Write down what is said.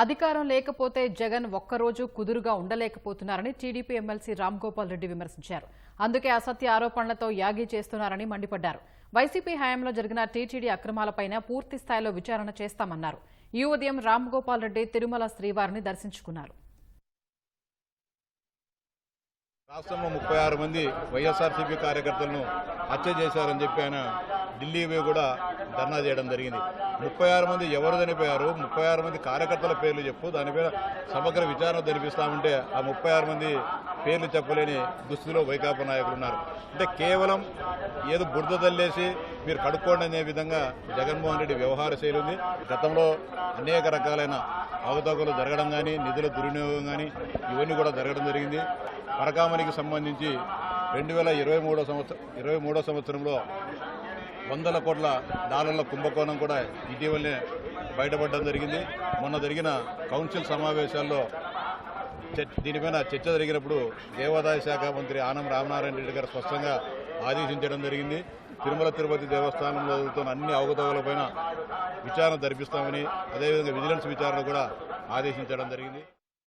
అధికారం లేకపోతే జగన్ ఒక్కరోజు కుదురుగా ఉండలేకపోతున్నారని టీడీపీ ఎమ్మెల్సీ రామ్ గోపాల్ రెడ్డి విమర్శించారు. అందుకే అసత్య ఆరోపణలతో యాగి చేస్తున్నారని మండిపడ్డారు. వైసీపీ హయాంలో జరిగిన టీటీడీ అక్రమాలపైన పూర్తి స్థాయిలో విచారణ చేస్తామన్నారు. ఈ ఉదయం రామ్ గోపాల్ రెడ్డి తిరుమల శ్రీవారిని దర్శించుకున్నారు. రాష్ట్రంలో ముప్పై ఆరు మంది వైఎస్ఆర్సీపీ కార్యకర్తలను హత్య చేశారని చెప్పి ఆయన ఢిల్లీ కూడా ధర్నా చేయడం జరిగింది. ముప్పై ఆరు మంది ఎవరు చనిపోయారు ముప్పై ఆరు మంది కార్యకర్తల పేర్లు చెప్పు దానిపైన సమగ్ర విచారణ జరిపిస్తామంటే ఆ ముప్పై ఆరు మంది పేర్లు చెప్పలేని దుస్థితిలో వైకాపా నాయకులు ఉన్నారు. అంటే కేవలం ఏదో బురద తల్లేసి మీరు కడుక్కోండి అనే విధంగా జగన్మోహన్ రెడ్డి వ్యవహార శైలి ఉంది. గతంలో అనేక రకాలైన అవతవకలు జరగడం కానీ నిధుల దుర్వినియోగం కానీ ఇవన్నీ కూడా జరగడం జరిగింది. పరకామణికి సంబంధించి రెండు వేల ఇరవై మూడో సంవత్సరం ఇరవై మూడో సంవత్సరంలో వందల కోట్ల డాలర్ల కుంభకోణం కూడా ఇటీవలనే బయటపడడం జరిగింది. మొన్న జరిగిన కౌన్సిల్ సమావేశాల్లో దీనిపైన చర్చ జరిగినప్పుడు దేవాదాయ శాఖ మంత్రి ఆనం రామనారాయణ రెడ్డి గారు స్పష్టంగా ఆదేశించడం జరిగింది. తిరుమల తిరుపతి దేవస్థానంలో జరుగుతున్న అన్ని అవకతవకలపైన విచారణ జరిపిస్తామని అదేవిధంగా విజిలెన్స్ విచారణ కూడా ఆదేశించడం జరిగింది.